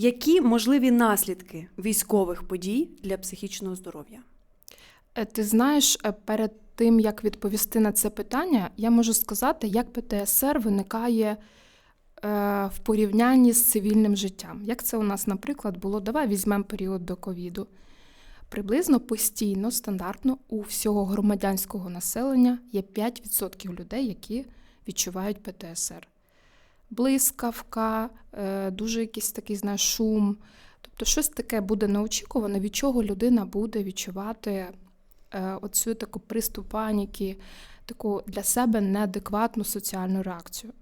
Які можливі наслідки військових подій для психічного здоров'я? Е, Ти знаєш, е, перед тим як відповісти на це питання, я можу сказати, як ПТСР виникає е, в порівнянні з цивільним життям. Як це у нас, наприклад, було? Давай візьмемо період до ковіду. Приблизно постійно, стандартно у всього громадянського населення є 5% людей, які відчувають ПТСР. Блискавка, е, дуже якийсь такий знаєш, шум. Тобто щось таке буде неочікуване, від чого людина буде відчувати е, оцю таку приступ паніки, таку для себе неадекватну соціальну реакцію.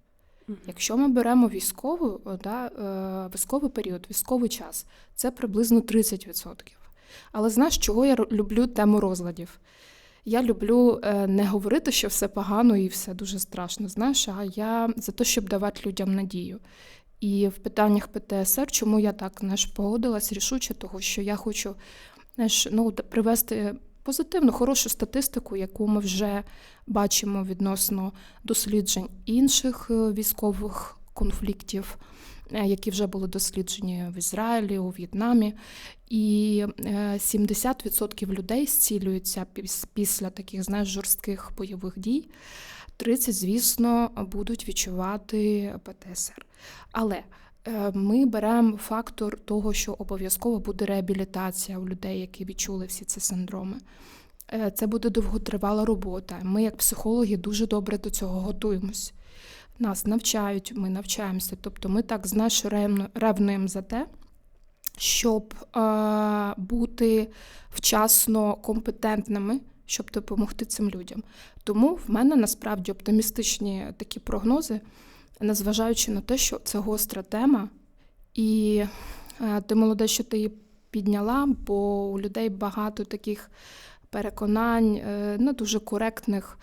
Якщо ми беремо військову, да, е, військовий період, військовий час, це приблизно 30%. Але знаєш, чого я люблю тему розладів? Я люблю е, не говорити, що все погано і все дуже страшно, знаєш, а я за те, щоб давати людям надію. І в питаннях ПТСР, чому я так знаєш, погодилась рішуче, того що я хочу знаєш, ну, привести позитивну, хорошу статистику, яку ми вже бачимо відносно досліджень інших е, військових конфліктів, які вже були досліджені в Ізраїлі, у В'єтнамі. І е, 70% людей зцілюються після таких знаєш, жорстких бойових дій. 30, звісно, будуть відчувати ПТСР. Але е, ми беремо фактор того, що обов'язково буде реабілітація у людей, які відчули всі ці синдроми. Е, Це буде довготривала робота. Ми, як психологи, дуже добре до цього готуємось. Нас навчають, ми навчаємося. Тобто ми так знаєш, ревно- ревнуємо за те, щоб е, бути вчасно компетентними, щоб допомогти цим людям. Тому в мене насправді оптимістичні такі прогнози, незважаючи на те, що це гостра тема, і е, ти молоде, що ти її підняла, бо у людей багато таких переконань, е, не дуже коректних.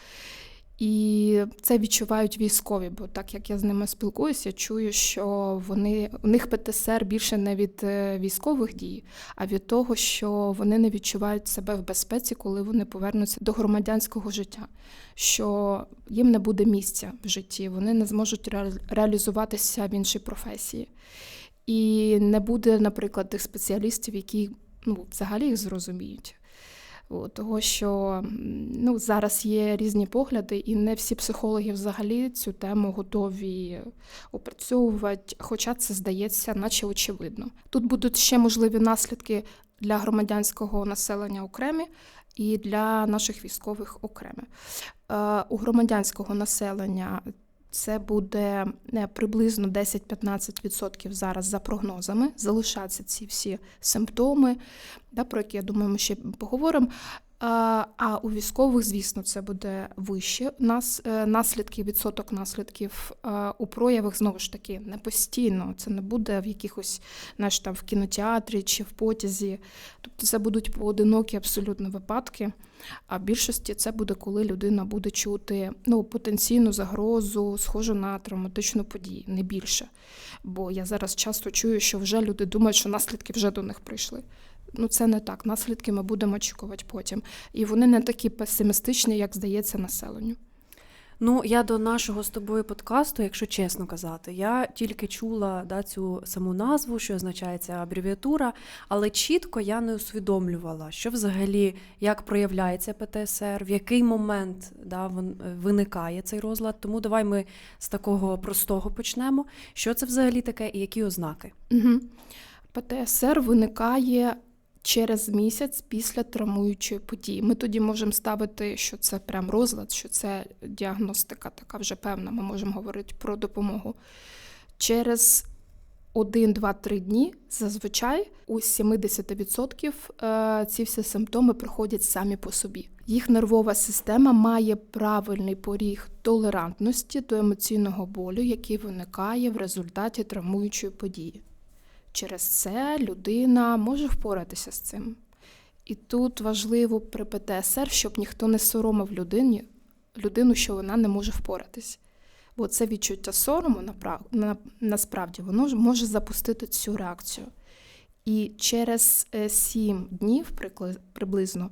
І це відчувають військові, бо так як я з ними спілкуюся, чую, що вони у них ПТСР більше не від е, військових дій, а від того, що вони не відчувають себе в безпеці, коли вони повернуться до громадянського життя, що їм не буде місця в житті, вони не зможуть реалізуватися в іншій професії. І не буде, наприклад, тих спеціалістів, які ну, взагалі їх зрозуміють. Того, що ну, зараз є різні погляди, і не всі психологи взагалі цю тему готові опрацьовувати, хоча це здається, наче очевидно. Тут будуть ще можливі наслідки для громадянського населення окремі і для наших військових окремі. Е, У громадянського населення це буде е, приблизно 10-15% зараз за прогнозами. Залишаться ці всі симптоми, да, про які я думаю, ми ще поговоримо. А, А у військових, звісно, це буде вище. Нас е, наслідки, відсоток наслідків е, у проявах знову ж таки не постійно. Це не буде в якихось знаєш, там в кінотеатрі чи в потязі. Тобто це будуть поодинокі абсолютно випадки. А в більшості це буде, коли людина буде чути ну, потенційну загрозу, схожу на травматичну подію, не більше. Бо я зараз часто чую, що вже люди думають, що наслідки вже до них прийшли. Ну, це не так. Наслідки ми будемо очікувати потім. І вони не такі песимістичні, як здається населенню. Ну, я до нашого з тобою подкасту, якщо чесно казати, я тільки чула да, цю саму назву, що означає ця абревіатура, але чітко я не усвідомлювала, що взагалі як проявляється ПТСР, в який момент да, виникає цей розлад. Тому давай ми з такого простого почнемо. Що це взагалі таке і які ознаки? Угу. ПТСР виникає через місяць після травмуючої події. Ми тоді можемо ставити, що це прям розлад, що це діагностика така вже певна. Ми можемо говорити про допомогу. Через 1, 2, 3 дні зазвичай у 70% е, ці всі симптоми проходять самі по собі. Їх нервова система має правильний поріг толерантності до емоційного болю, який виникає в результаті травмуючої події. Через це людина може впоратися з цим. І тут важливо при ПТСР, щоб ніхто не соромив людині, людину, що вона не може впоратись. Бо це відчуття сорому насправді воно ж може запустити цю реакцію. І через 7 днів прикли- приблизно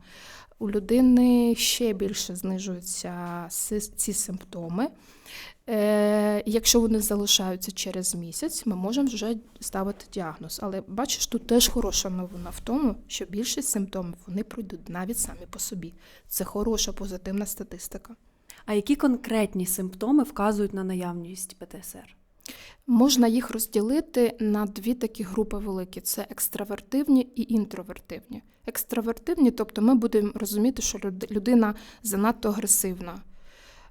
у людини ще більше знижуються ці симптоми. Е, Якщо вони залишаються через місяць, ми можемо вже ставити діагноз. Але бачиш, тут теж хороша новина в тому, що більшість симптомів вони пройдуть навіть самі по собі. Це хороша позитивна статистика. А які конкретні симптоми вказують на наявність ПТСР? Можна їх розділити на дві такі групи великі: це екстравертивні і інтровертивні. Екстравертивні, тобто ми будемо розуміти, що людина занадто агресивна,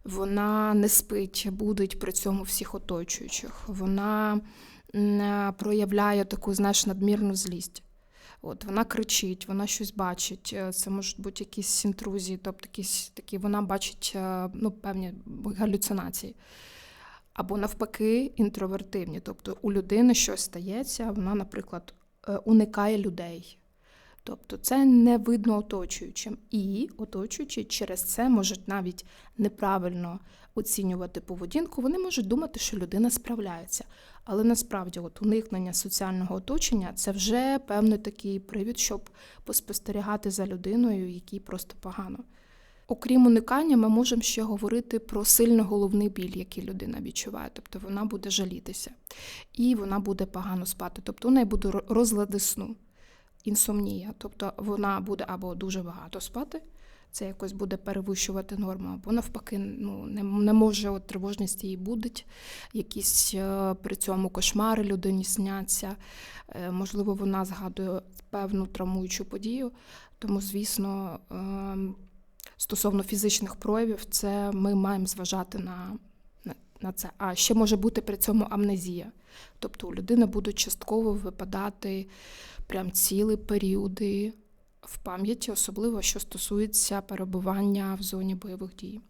вона не спить, будить при цьому всіх оточуючих, вона проявляє таку, знаєш, надмірну злість. От вона кричить, вона щось бачить. е, Це можуть бути якісь інтрузії, тобто якісь такі, вона бачить е, ну, певні галюцинації. Або навпаки, інтровертивні. Тобто у людини щось стається, вона, наприклад, е, уникає людей. Тобто це не видно оточуючим. І оточуючі через це можуть навіть неправильно оцінювати поведінку. Вони можуть думати, що людина справляється. Але насправді, от уникнення соціального оточення це вже певний такий привід, щоб поспостерігати за людиною, якій просто погано. Окрім уникання, ми можемо ще говорити про сильний головний біль, який людина відчуває. Тобто вона буде жалітися і вона буде погано спати. Тобто у неї буде ро- розлади сну, інсомнія. Тобто вона буде або дуже багато спати, це якось буде перевищувати норму, або навпаки, ну не, не може от тривожність її будить, якісь е, при цьому кошмари людині сняться. Е, можливо, вона згадує певну травмуючу подію. Тому, звісно, ем, стосовно фізичних проявів, це ми маємо зважати на, на, це. А ще може бути при цьому амнезія. Тобто у людини будуть частково випадати прям цілі періоди в пам'яті, особливо що стосується перебування в зоні бойових дій.